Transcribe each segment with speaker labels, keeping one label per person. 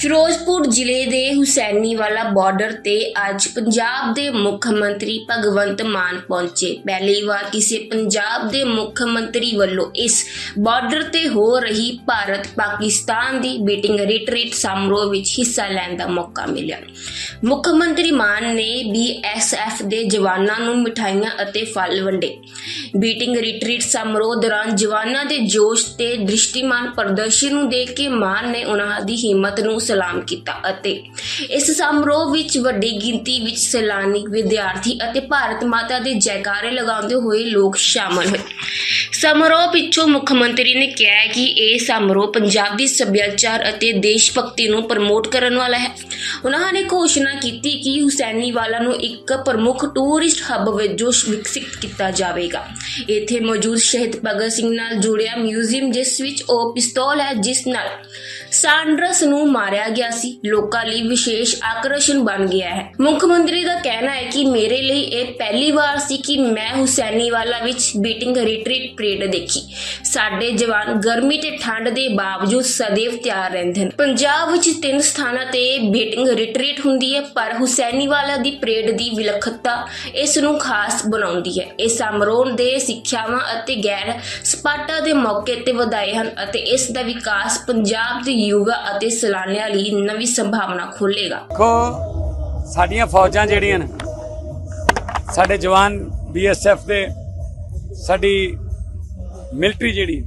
Speaker 1: ਫਿਰੋਜ਼ਪੁਰ ਜ਼ਿਲ੍ਹੇ ਦੇ ਹੁਸੈਨੀਵਾਲਾ ਬਾਰਡਰ ਤੇ ਅੱਜ ਪੰਜਾਬ ਦੇ ਮੁੱਖ ਮੰਤਰੀ ਭਗਵੰਤ ਮਾਨ ਪਹੁੰਚੇ। ਪਹਿਲੀ ਵਾਰ ਕਿਸੇ ਪੰਜਾਬ ਦੇ ਮੁੱਖ ਮੰਤਰੀ ਵੱਲੋਂ ਇਸ ਬਾਰਡਰ ਤੇ ਹੋ ਰਹੀ ਭਾਰਤ ਪਾਕਿਸਤਾਨ ਦੀ ਬੀਟਿੰਗ ਰਿਟਰੀਟ ਸਮਾਰੋਹ ਵਿੱਚ ਹਿੱਸਾ ਲੈਣ ਦਾ ਮੌਕਾ ਮਿਲਿਆ। ਮੁੱਖ ਮੰਤਰੀ ਮਾਨ ਨੇ ਬੀਐਸਐਫ ਦੇ ਜਵਾਨਾਂ ਨੂੰ ਮਿਠਾਈਆਂ ਅਤੇ ਫਲ ਵੰਡੇ। ਬੀਟਿੰਗ ਰਿਟਰੀਟ ਸਮਾਰੋਹ ਦੌਰਾਨ ਜਵਾਨਾਂ ਦੇ ਜੋਸ਼ ਤੇ ਦ੍ਰਿਸ਼ਟੀਮਾਨ ਪ੍ਰਦਰਸ਼ਨ ਨੂੰ ਦੇਖ ਕੇ ਮਾਨ ਨੇ ਉਹਨਾਂ ਦੀ ਹਿੰਮਤ ਨੂੰ ਸਲਾਮ ਕੀਤਾ ਅਤੇ ਇਸ ਸਮਾਰੋਹ ਵਿੱਚ ਵੱਡੀ ਗਿਣਤੀ ਵਿੱਚ ਸੈਲਾਨੀ ਵਿਦਿਆਰਥੀ ਅਤੇ ਭਾਰਤ ਮਾਤਾ ਦੇ ਜੈਕਾਰੇ ਲਗਾਉਂਦੇ ਹੋਏ ਲੋਕ ਸ਼ਾਮਲ ਹੋਏ। ਸਮਾਰੋਹ ਪਿੱਛੋਂ ਮੁੱਖ ਮੰਤਰੀ ਨੇ ਕਿਹਾ ਕਿ ਇਹ ਸਮਾਰੋਹ ਪੰਜਾਬੀ ਸੱਭਿਆਚਾਰ ਅਤੇ ਦੇਸ਼ ਭਗਤੀ ਨੂੰ ਪ੍ਰਮੋਟ ਕਰਨ ਵਾਲਾ ਹੈ। ਉਹਨਾਂ ਨੇ ਘੋਸ਼ਣਾ ਕੀਤੀ ਕਿ ਹੁਸੈਨੀਵਾਲਾ ਨੂੰ ਇੱਕ ਪ੍ਰਮੁੱਖ ਟੂਰਿਸਟ ਹੱਬ ਵਜੋਂ ਵਿਕਸਿਤ ਕੀਤਾ ਜਾਵੇਗਾ। ਇੱਥੇ ਮੌਜੂਦ ਸ਼ਹੀਦ ਭਗਤ ਸਿੰਘ ਨਾਲ ਜੁੜਿਆ ਮਿਊਜ਼ੀਅਮ, ਜਿਸ ਵਿੱਚ ਉਹ ਪਿਸਤੌਲ ਹੈ, ਜਿਸ ਨਾਲ ਸਾਂਡਰਸ ਨੂੰ ਮਾਰਿਆ ਗਿਆ ਸੀ। ਲੋਕਾਂ ਲਈ ਵਿਸ਼ੇਸ਼ ਆਕਰਸ਼ਣ ਬਣ ਗਿਆ ਹੈ। ਮੁੱਖ ਮੰਤਰੀ ਦਾ ਕਹਿਣਾ ਹੈ ਕਿ ਮੇਰੇ ਲਈ ਇਹ ਪਹਿਲੀ ਵਾਰ ਸੀ ਕਿ ਮੈਂ ਹੁਸੈਨੀਵਾਲਾ ਵਿੱਚ ਬੀਟਿੰਗ ਰਿਟਰੀਟ ਪਰੇਡ ਦੇਖੀ। ਸਾਡੇ ਜਵਾਨ ਗਰਮੀ ਤੇ ਠੰਡ ਦੇ ਬਾਵਜੂਦ ਸदैव ਤਿਆਰ ਰਹਿੰਦੇ ਹਨ ਪੰਜਾਬ ਵਿੱਚ ਤਿੰਨ ਸਥਾਨਾਂ ਤੇ ਬੀਟਿੰਗ ਰਿਟਰੀਟ ਹੁੰਦੀ ਹੈ, ਪਰ ਹੁਸੈਨੀਵਾਲਾ ਦੀ ਪਰੇਡ ਦੀ ਵਿਲੱਖਣਤਾ ਇਸ ਨੂੰ ਖਾਸ ਬਣਾਉਂਦੀ ਹੈ। ਇਹ ਸਮਾਰੋਹ ਦੇ ਸਿੱਖਿਆਵਾਂ ਅਤੇ ਗੈਰ ਸਪਾਟਾ ਦੇ ਮੌਕੇ ਤੇ ਵਧਾਏ ਹਨ ਅਤੇ ਇਸ ਦਾ ਵਿਕਾਸ ਪੰਜਾਬ ਦੇ ਯੁਵਾ ਅਤੇ ਸੈਲਾਨੀਆਂ ਲਈ ਨਵੀਂ ਸੰਭਾਵਨਾ ਖੋਲੇਗਾ
Speaker 2: ਦੇਖੋ ਸਾਡੀਆਂ ਫੌਜਾਂ ਜਿਹੜੀਆਂ ਨੇ ਸਾਡੇ ਜਵਾਨ ਬੀਐਸਐਫ ਦੇ ਸਾਡੀ ਮਿਲਟਰੀ ਜਿਹੜੀ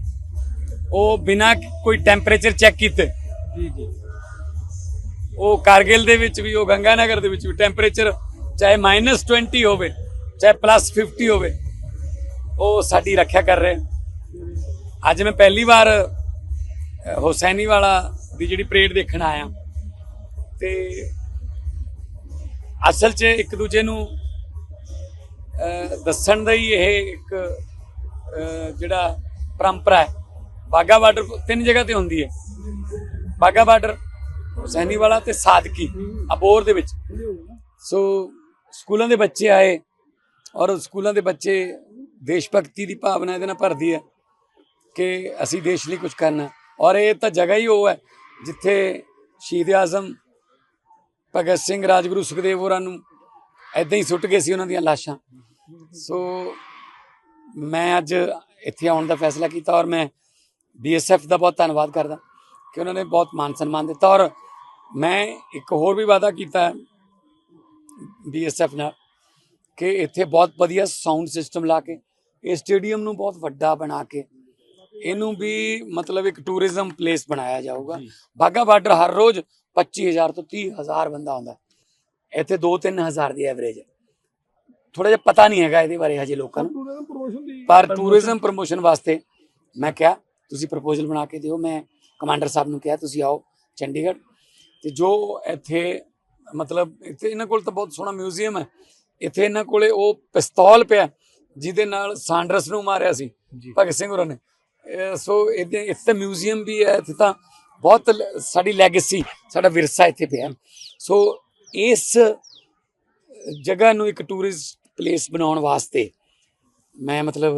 Speaker 2: ਉਹ ਬਿਨਾ ਕੋਈ ਟੈਂਪਰੇਚਰ ਚੈੱਕ ਕੀਤੇ।
Speaker 3: ਜੀ ਜੀ।
Speaker 2: ਉਹ ਕਾਰਗਿਲ ਦੇ ਵਿੱਚ ਵੀ ਉਹ ਗੰਗਾਨਗਰ ਦੇ ਵਿੱਚ ਵੀ ਟੈਂਪਰੇਚਰ ਚਾਹੇ -20 ਹੋਵੇ ਚਾਹੇ +50 ਹੋਵੇ ਉਹ ਸਾਡੀ ਰੱਖਿਆ ਕਰ ਰਹੇ। ਅੱਜ ਮੈਂ ਪਹਿਲੀ ਵਾਰ ਹੁਸੈਨੀ ਵਾਲਾ ਦੀ ਜਿਹੜੀ ਪਰੇਡ ਦੇਖਣ ਆਇਆ। ਤੇ ਅਸਲ 'ਚ ਇੱਕ ਦੂਜੇ ਨੂੰ ਦੱਸਣ ਦਾ ਹੀ ਇਹ ਇੱਕ ਜਿਹੜਾ ਪਰੰਪਰਾ ਹੈ। ਬਾਗਾ ਬਾਰਡਰ ਤਿੰਨ ਜਗ੍ਹਾ ਤੇ ਹੁੰਦੀ ਹੈ। ਬਾਗਾ ਬਾਰਡਰ, ਹੁਸੈਨੀ ਵਾਲਾ ਤੇ ਸਾਦਕੀ, ਅਬੋਰ ਦੇ ਵਿੱਚ। ਸੋ ਸਕੂਲਾਂ ਦੇ ਬੱਚੇ ਆਏ ਔਰ ਸਕੂਲਾਂ ਦੇ ਬੱਚੇ ਦੇਸ਼ ਭਗਤੀ ਦੀ ਭਾਵਨਾ ਇਹਦੇ ਨਾਲ ਭਰਦੀ ਹੈ ਕਿ ਅਸੀਂ ਦੇਸ਼ ਲਈ ਕੁਝ ਕਰਨਾ ਔਰ ਇਹ ਤਾਂ ਜਗ੍ਹਾ ਹੀ ਉਹ ਹੈ, ਜਿੱਥੇ ਸ਼ਹੀਦ ਆਜ਼ਮ, ਭਗਤ ਸਿੰਘ, ਰਾਜਗੁਰੂ ਸੁਖਦੇਵ ਹੋਰਾਂ ਨੂੰ ਐਦਾਂ ਹੀ ਸੁੱਟ ਗਏ ਸੀ ਉਹਨਾਂ ਦੀਆਂ ਲਾਸ਼ਾਂ। ਸੋ ਮੈਂ ਅੱਜ ਇੱਥੇ ਆਉਣ ਦਾ ਫੈਸਲਾ ਕੀਤਾ ਔਰ ਮੈਂ ਬੀਐਸਐਫ ਦਾ ਬਹੁਤ ਧੰਨਵਾਦ ਕਰਦਾ ਕਿ ਉਹਨਾਂ ਨੇ ਬਹੁਤ ਮਾਨ ਸਨਮਾਨ ਦਿੱਤਾ ਔਰ ਮੈਂ ਇੱਕ ਹੋਰ ਵੀ ਵਾਅਦਾ ਕੀਤਾ ਬੀਐਸਐਫ ਨਾਲ ਕਿ ਇੱਥੇ ਬਹੁਤ ਵਧੀਆ ਸਾਊਂਡ ਸਿਸਟਮ ਲਾ ਕੇ, ਇਹ ਸਟੇਡੀਅਮ ਨੂੰ ਬਹੁਤ ਵੱਡਾ ਬਣਾ ਕੇ ਇਹਨੂੰ ਵੀ ਮਤਲਬ ਇੱਕ ਟੂਰਿਜ਼ਮ ਪਲੇਸ ਬਣਾਇਆ ਜਾਊਗਾ। ਬਾਗਾ ਬਾਰਡਰ ਹਰ ਰੋਜ਼ 25000 ਤੋਂ 30000 ਬੰਦਾ ਆਉਂਦਾ ਇੱਥੇ 2-3000 ਦੀ ਐਵਰੇਜ ਹੈ। ਥੋੜਾ ਜਿਹਾ ਪਤਾ ਨਹੀਂ ਹੈਗਾ ਇਹਦੇ ਬਾਰੇ ਹਜੇ ਲੋਕਾਂ ਨੂੰ। ਪਰ ਟੂਰਿਜ਼ਮ ਪ੍ਰੋਮੋਸ਼ਨ ਵਾਸਤੇ ਮੈਂ ਕਿਹਾ ਤੁਸੀਂ ਪ੍ਰਪੋਜ਼ਲ ਬਣਾ ਕੇ ਦਿਓ। ਮੈਂ ਕਮਾਂਡਰ ਸਾਹਿਬ ਨੂੰ ਕਿਹਾ ਤੁਸੀਂ ਆਓ ਚੰਡੀਗੜ੍ਹ। ਤੇ ਜੋ ਇੱਥੇ ਮਤਲਬ ਇੱਥੇ ਇਹਨਾਂ ਕੋਲ ਤਾਂ ਬਹੁਤ ਸੋਹਣਾ ਮਿਊਜ਼ੀਅਮ ਹੈ। ਇੱਥੇ ਇਹਨਾਂ ਕੋਲੇ ਉਹ ਪਿਸਤੌਲ ਪਿਆ ਜਿਹਦੇ ਨਾਲ ਸਾਂਡਰਸ ਨੂੰ ਮਾਰਿਆ ਸੀ ਭਗਤ ਸਿੰਘ ਹੋਰਾਂ ਨੇ। ਸੋ ਇਹਦੇ ਇੱਥੇ ਮਿਊਜ਼ੀਅਮ ਵੀ ਹੈ ਇੱਥੇ ਤਾਂ ਬਹੁਤ ਸਾਡੀ ਲੈਗੇਸੀ ਸਾਡਾ ਵਿਰਸਾ ਇੱਥੇ ਪਿਆ। ਸੋ ਇਸ ਜਗ੍ਹਾ ਨੂੰ ਇੱਕ ਟੂਰਿਸਟ ਪਲੇਸ ਬਣਾਉਣ ਵਾਸਤੇ ਮੈਂ ਮਤਲਬ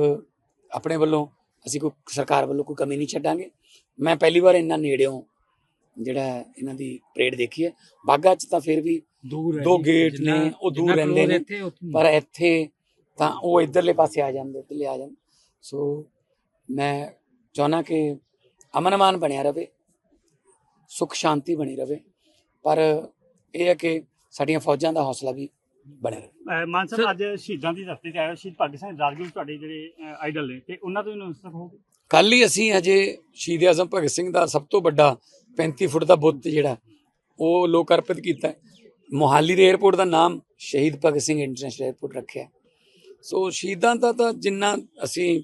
Speaker 2: ਆਪਣੇ ਵੱਲੋਂ ਅਸੀਂ ਕੋਈ ਸਰਕਾਰ ਵੱਲੋਂ ਕੋਈ ਕਮੀ ਨਹੀਂ ਛੱਡਾਂਗੇ। ਮੈਂ ਪਹਿਲੀ ਵਾਰ ਇੰਨਾ ਨੇੜਿਓਂ ਜਿਹੜਾ ਇਹਨਾਂ ਦੀ ਪਰੇਡ ਦੇਖੀ ਹੈ। ਬਾਗਾ ਚ ਤਾਂ ਫਿਰ ਵੀ
Speaker 3: ਦੂਰ
Speaker 2: ਦੋ ਗੇਟ ਨੇ ਉਹ ਦੂਰ ਰਹਿੰਦੇ ਨੇ ਪਰ ਇੱਥੇ ਤਾਂ ਉਹ ਇਧਰਲੇ ਪਾਸੇ ਆ ਜਾਂਦੇ ਇੱਧਰਲੇ ਆ ਜਾਂਦੇ। ਸੋ ਮੈਂ ਚਾਹੁੰਦਾ ਕਿ ਅਮਨ ਅਮਾਨ ਬਣਿਆ ਰਵੇ ਸੁਖ ਸ਼ਾਂਤੀ ਬਣੀ ਰਵੇ ਪਰ ਇਹ ਹੈ ਕਿ ਸਾਡੀਆਂ ਫੌਜਾਂ ਦਾ ਹੌਸਲਾ ਵੀ ਬਣਿਆ ਰਹੇ
Speaker 4: ਮਾਨ ਸਾਹਿਬ ਅੱਜ ਸ਼ਹੀਦਾਂ ਦੀ ਧਰਤੀ ਤੇ ਆਏ ਸ਼ਹੀਦ ਭਗਤ ਸਿੰਘ ਰਾਜਗੁਰੂ ਤੁਹਾਡੇ ਜਿਹੜੇ ਆਈਡਲ ਨੇ ਤੇ ਉਹਨਾਂ ਤੋਂ ਵੀ ਨਮਸਤਕ ਹੋਗੇ
Speaker 2: ਕੱਲ ਹੀ ਅਸੀਂ ਹਜੇ ਸ਼ਹੀਦ ਆਜ਼ਮ ਭਗਤ ਸਿੰਘ ਦਾ ਸਭ ਤੋਂ ਵੱਡਾ 35 ਫੁੱਟ ਦਾ ਬੁੱਤ ਜਿਹੜਾ ਉਹ ਲੋਕ ਅਰਪਿਤ ਕੀਤਾ ਹੈ। ਮੋਹਾਲੀ ਦੇ 에ਅਰਪੋਰਟ ਦਾ ਨਾਮ ਸ਼ਹੀਦ ਭਗਤ ਸਿੰਘ ਇੰਟਰਨੈਸ਼ਨਲ 에ਅਰਪੋਰਟ ਰੱਖਿਆ ਹੈ। ਸੋ ਸ਼ਹੀਦਾਂ ਦਾ ਤਾਂ ਜਿੰਨਾ ਅਸੀਂ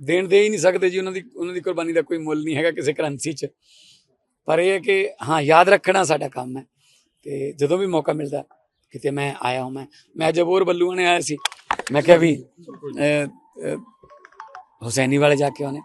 Speaker 2: ਦੇਣ ਦੇ ਹੀ ਨਹੀਂ ਸਕਦੇ ਜੀ, ਉਹਨਾਂ ਦੀ ਉਹਨਾਂ ਦੀ ਕੁਰਬਾਨੀ ਦਾ ਕੋਈ ਮੁੱਲ ਨਹੀਂ ਹੈਗਾ ਕਿਸੇ ਕਰੰਸੀ 'ਚ। ਪਰ ਇਹ ਹੈ ਕਿ, ਹਾਂ, ਯਾਦ ਰੱਖਣਾ ਸਾਡਾ ਕੰਮ ਹੈ ਤੇ ਜਦੋਂ ਵੀ ਮੌਕਾ ਮਿਲਦਾ, ਕਿਤੇ ਮੈਂ ਆਇਆ ਹਾਂ, ਮੈਂ ਮੈਂ ਜਬੋਰ ਬੱਲੂਆਂ ਨੇ ਆਇਆ ਸੀ। ਮੈਂ ਕਿਹਾ ਵੀ ਹੁਸੈਨੀ ਵਾਲੇ ਜਾ ਕੇ ਉਹਨੇ